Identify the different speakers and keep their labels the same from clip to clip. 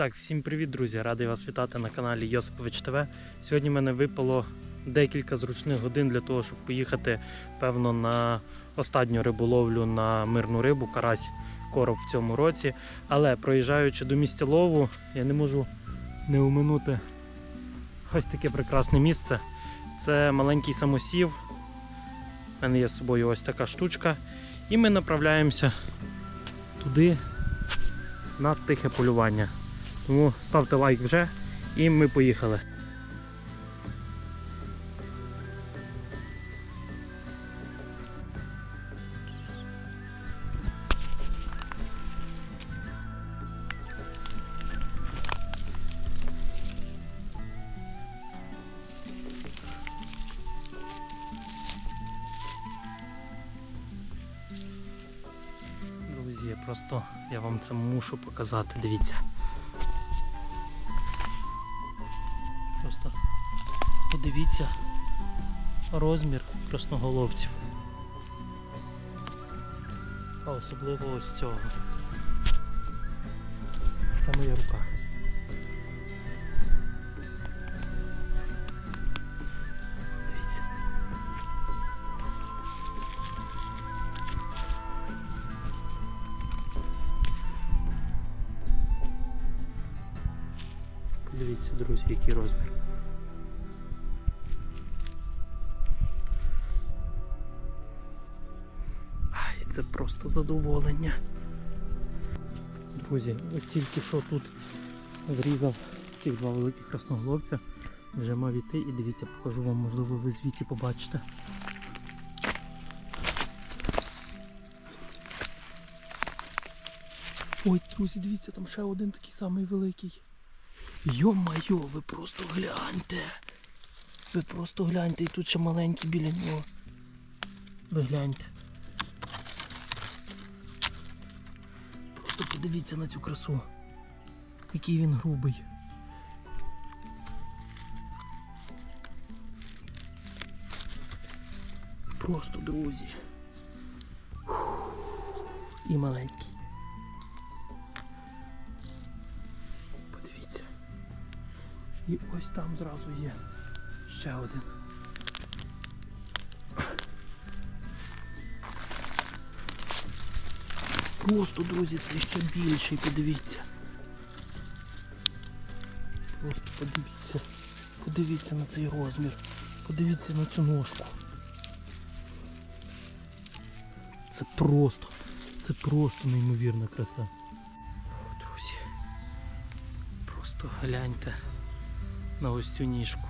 Speaker 1: Так, всім привіт, друзі! Радий вас вітати на каналі Йосипович ТВ. Сьогодні мене випало декілька зручних годин для того, щоб поїхати, певно, на останню риболовлю на мирну рибу, карась короб в цьому році. Але проїжджаючи до місця лову, я не можу не оминути ось таке прекрасне місце. Це маленький самосів. У мене є з собою ось така штучка. І ми направляємося туди на тихе полювання. Тому ставте лайк вже і ми поїхали. Просто я вам це мушу показати, дивіться. Просто подивіться розмір красноголовців. А особливо ось цього. Це моя рука. Дивіться. Подивіться, друзі, який розмір. Це просто задоволення. Друзі, ось тільки що тут зрізав цих два великих красноголовця. Вже мав іти і дивіться, покажу вам, можливо, ви звідти побачите. Ой, друзі, дивіться, там ще один такий самий великий. Йо-майо, ви просто гляньте. Ви просто гляньте, і тут ще маленький біля нього. Ви гляньте. Подивіться на цю красу. Який він грубий. Просто друзі. І маленький. Подивіться. І ось там зразу є ще один. Просто, друзі, це ще більший, подивіться. Просто подивіться. Подивіться на цей розмір. Подивіться на цю ножку. Це просто, це просто неймовірна краса. Друзі. Просто гляньте на ось цю ніжку.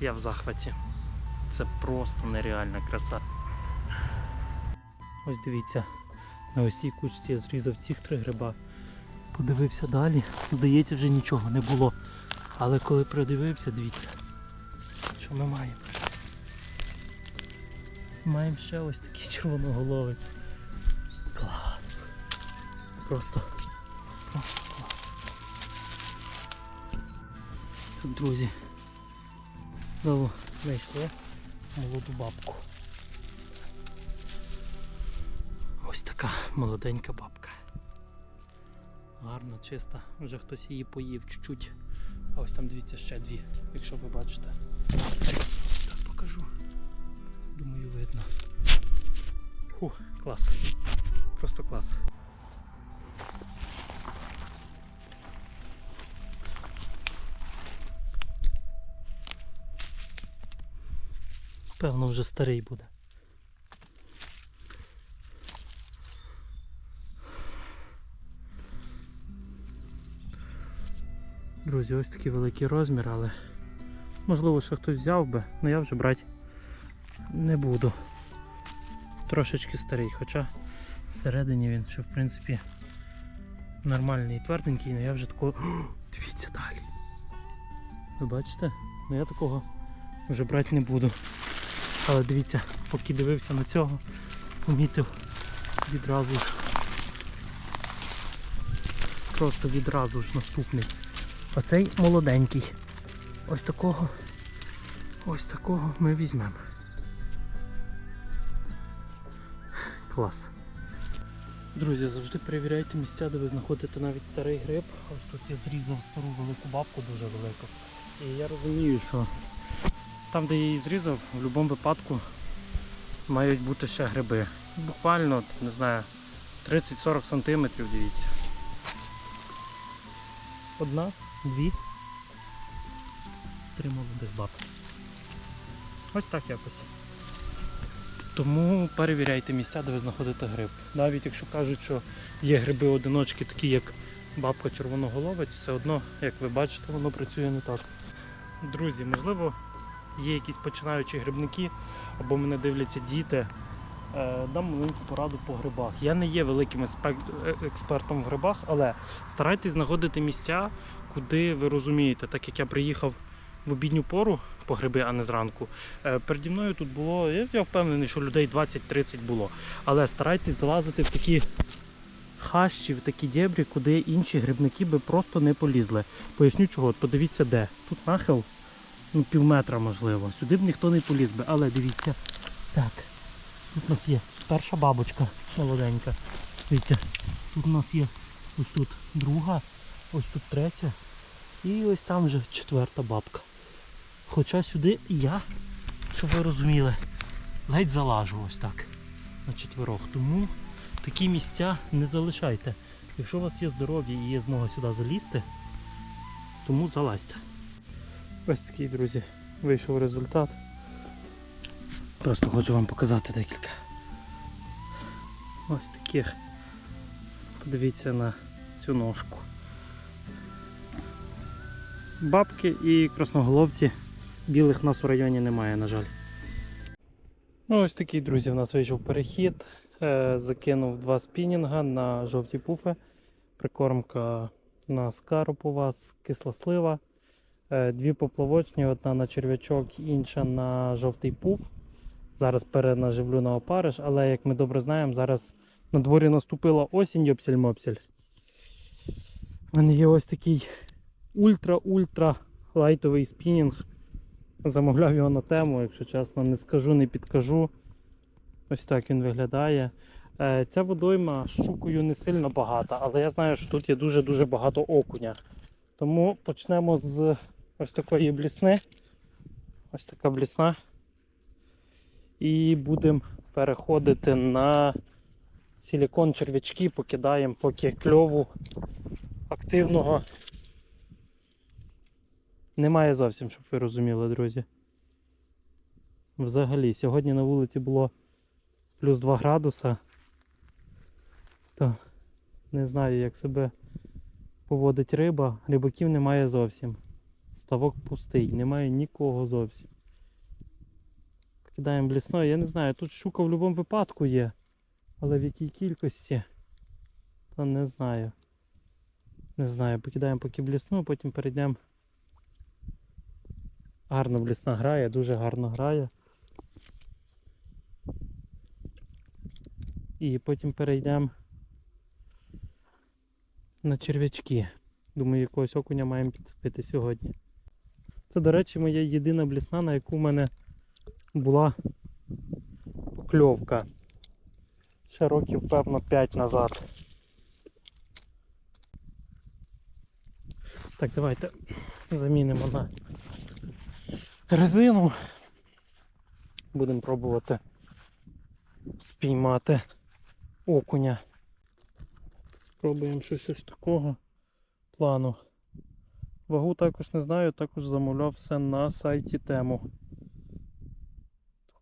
Speaker 1: Я в захваті. Це просто нереальна краса. Ось дивіться, на ось цій кучці я зрізав цих три гриба. Подивився далі, здається, вже нічого не було. Але коли придивився, дивіться, що ми маємо. Маємо ще ось такий червоноголовець. Клас. Просто, просто клас. Так, друзі, знову знайшли молоду бабку. Така молоденька бабка. Гарна, чиста. Вже хтось її поїв чуть-чуть. А ось там дивіться ще дві, якщо ви бачите. Так покажу. Думаю, видно. Фу, клас. Просто клас. Певно, вже старий буде. Друзі, ось такий великий розмір, але можливо, що хтось взяв би, але я вже брати не буду. Трошечки старий, хоча всередині він ще в принципі нормальний і тверденький, але я вже такого... Дивіться далі. Ви бачите? Ну я такого вже брати не буду. Але дивіться, поки дивився на цього, помітив відразу ж. Просто відразу ж наступний. Оцей молоденький. Ось такого. Ось такого ми візьмемо. Клас. Друзі, завжди перевіряйте місця, де ви знаходите навіть старий гриб. Ось тут я зрізав стару велику бабку, дуже велику. І я розумію, що там, де я її зрізав, в будь-якому випадку мають бути ще гриби. Буквально, не знаю, 30-40 сантиметрів, дивіться. Одна, дві, три молодих бабки. Ось так якось. Тому перевіряйте місця, де ви знаходите гриб. Навіть якщо кажуть, що є гриби-одиночки, такі як бабка червоноголовець, все одно, як ви бачите, воно працює не так. Друзі, можливо, є якісь починаючі грибники, або мене дивляться діти. Е, Дам маленьку пораду по грибах. Я не є великим е, експертом в грибах, але старайтесь знаходити місця, куди ви розумієте, так як я приїхав в обідню пору по гриби, а не зранку. Е, Переді мною тут було, я, впевнений, що людей 20-30 було. Але старайтесь залазити в такі хащі, в такі дєбрі, куди інші грибники би просто не полізли. Поясню чого, От подивіться де. Тут нахил ну, пів метра можливо. Сюди б ніхто не поліз би, але дивіться. Так. Тут у нас є перша бабочка молоденька. Дивіться, тут у нас є ось тут друга, ось тут третя. І ось там вже четверта бабка. Хоча сюди я, щоб ви розуміли, ледь залажу ось так на четверох. Тому такі місця не залишайте. Якщо у вас є здоров'я і є змога сюди залізти, тому залазьте. Ось такий, друзі, вийшов результат. Просто хочу вам показати декілька. Ось таких. Подивіться на цю ножку. Бабки і красноголовці білих в нас у районі немає, на жаль. Ну, ось такий, друзі, в нас вийшов перехід. Е, Закинув два спінінга на жовті пуфи. Прикормка на скару у вас, кисла слива. Е, Дві поплавочні, одна на черв'ячок, інша на жовтий пуф. Зараз перенаживлю на опариш, але як ми добре знаємо, зараз на дворі наступила осінь йопсель-мопсель. У мене є ось такий ультра-ультра лайтовий спінінг. Замовляв його на тему, якщо чесно, не скажу, не підкажу. Ось так він виглядає. Е, Ця водойма з щукою не сильно багата, але я знаю, що тут є дуже-дуже багато окуня. Тому почнемо з ось такої блісни. Ось така блісна. І будемо переходити на силікон черв'ячки, покидаємо поки кльову активного. Немає зовсім, щоб ви розуміли, друзі. Взагалі, сьогодні на вулиці було плюс 2 градуса. То не знаю, як себе поводить риба. Рибаків немає зовсім. Ставок пустий, немає нікого зовсім. Кидаємо блісною. Я не знаю, тут щука в будь-якому випадку є. Але в якій кількості, то не знаю. Не знаю, покидаємо поки блісну, потім перейдемо. Гарно блісна грає, дуже гарно грає. І потім перейдемо на черв'ячки. Думаю, якогось окуня маємо підцепити сьогодні. Це, до речі, моя єдина блісна, на яку в мене була покльовка. Ще років, певно, 5 назад. Так, давайте замінимо на резину. Будемо пробувати спіймати окуня. Спробуємо щось ось такого плану. Вагу також не знаю, також замовляв все на сайті тему.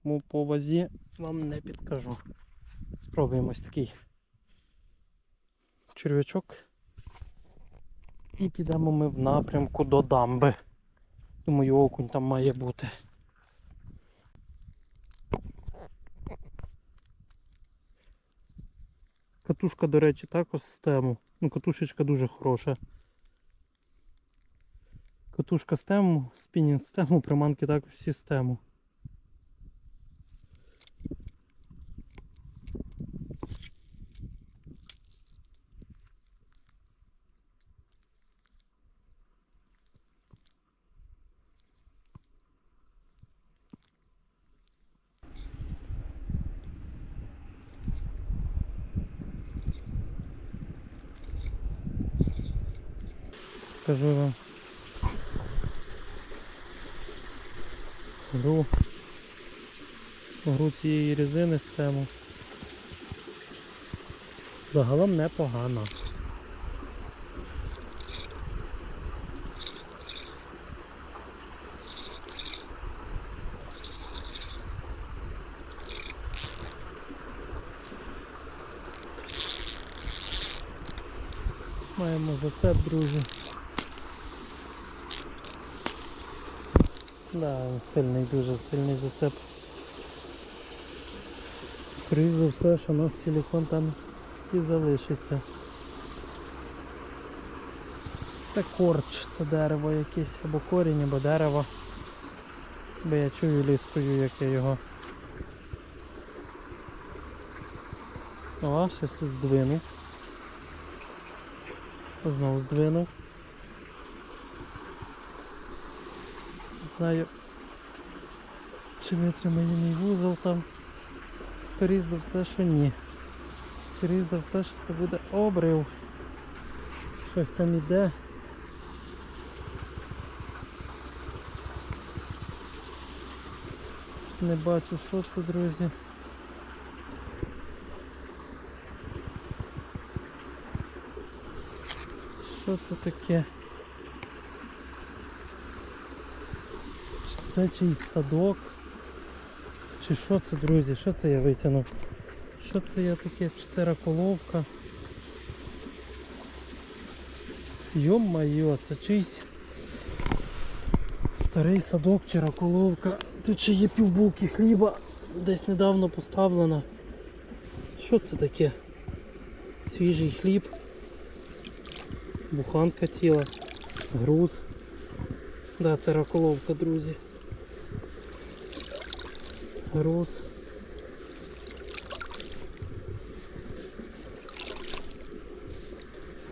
Speaker 1: Тому по вазі вам не підкажу. Спробуємо ось такий черв'ячок. І підемо ми в напрямку до дамби. Думаю, окунь там має бути. Катушка, до речі, також систему. Ну, катушечка дуже хороша. Катушка стему, тему, спінінг стему, приманки також з покажу вам. Гру. Гру цієї резини з тему. Загалом непогано. Маємо зацеп, друзі. Да, сильний, дуже сильний зацеп. Скоріше за все, що у нас силикон там і залишиться. Це корч, це дерево якесь, або корінь, або дерево. Бо я чую ліскою, як я його. О, щось здвинув. Знову здвинув. Знаю, чи витримає мій вузол там. Скоріше за все, що ні. Скоріше за все, що це буде обрив. Щось там іде. Не бачу, що це, друзі. Що це таке? Це чийсь садок? Чи що це, друзі? Що це я витягнув? Що це я таке? Чи це раколовка? Йо-майо, це чийсь старий садок чи раколовка. Тут ще є півбулки хліба, десь недавно поставлена. Що це таке? Свіжий хліб, буханка ціла, груз. Да, це раколовка, друзі. Груз.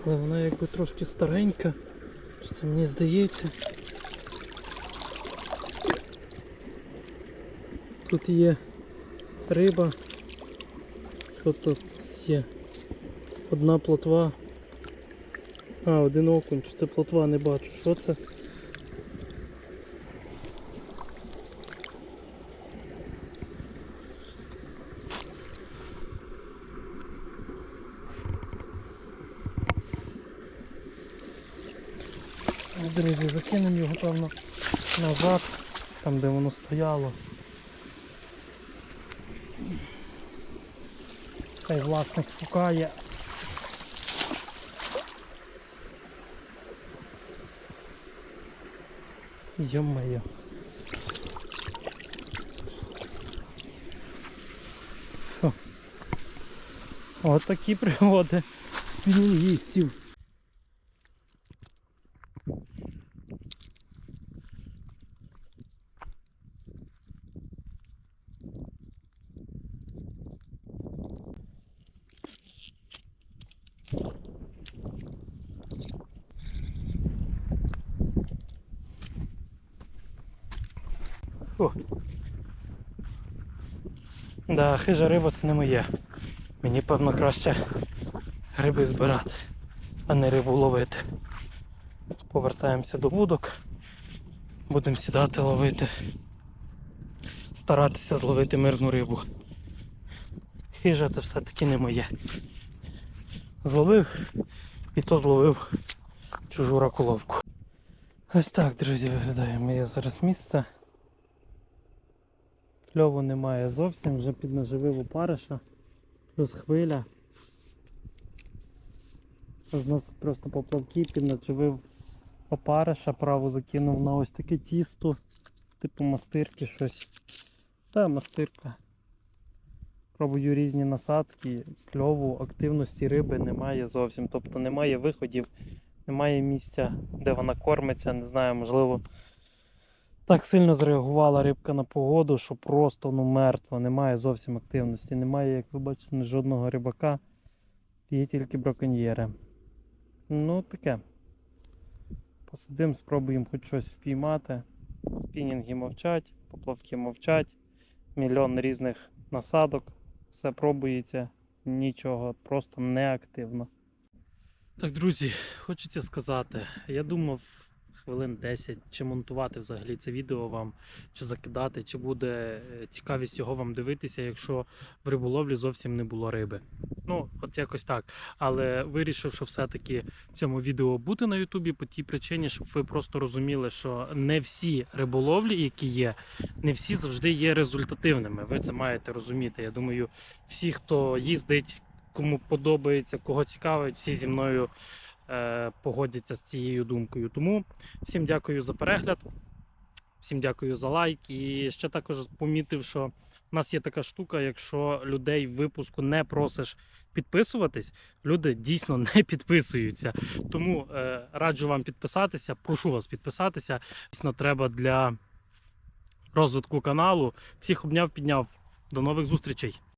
Speaker 1: Але вона якби трошки старенька. Чи це мені здається. Тут є риба. Що тут є? Одна плотва. А, один окунь, чи це плотва не бачу. Що це? Друзі, закинемо його певно назад, там де воно стояло. Хай власник шукає. Йо-моє. Фу. От такі пригоди спінінгістів. Фу. Да, хижа риба це не моє. Мені певно краще гриби збирати, а не рибу ловити. Повертаємося до вудок. Будемо сідати ловити. Старатися зловити мирну рибу. Хижа це все-таки не моє. Зловив і то зловив чужу ракуловку. Ось так, друзі, виглядає моє зараз місце. Кльову немає зовсім, вже піднаживив опариша, плюс хвиля. Зносить просто поплавки, піднаживив опариша, право закинув на ось таке тісто, типу мастирки щось. Та мастирка. Пробую різні насадки, кльову, активності риби немає зовсім. Тобто немає виходів, немає місця, де вона кормиться, не знаю, можливо. Так сильно зреагувала рибка на погоду, що просто ну, мертво, немає зовсім активності. Немає, як ви бачите, жодного рибака, є тільки браконьєри. Ну таке. Посидимо, спробуємо хоч щось впіймати. Спінінги мовчать, поплавки мовчать, мільйон різних насадок, все пробується, нічого, просто неактивно. Так, друзі, хочеться сказати, я думав хвилин 10, чи монтувати взагалі це відео вам, чи закидати, чи буде е, цікавість його вам дивитися, якщо в риболовлі зовсім не було риби. Ну, от якось так. Але вирішив, що все-таки цьому відео бути на Ютубі по тій причині, щоб ви просто розуміли, що не всі риболовлі, які є, не всі завжди є результативними. Ви це маєте розуміти. Я думаю, всі, хто їздить, кому подобається, кого цікавить, всі зі мною погодяться з цією думкою. Тому всім дякую за перегляд, всім дякую за лайк. І ще також помітив, що в нас є така штука, якщо людей в випуску не просиш підписуватись, люди дійсно не підписуються. Тому е, раджу вам підписатися, прошу вас підписатися. Дійсно, треба для розвитку каналу. Всіх обняв, підняв. До нових зустрічей!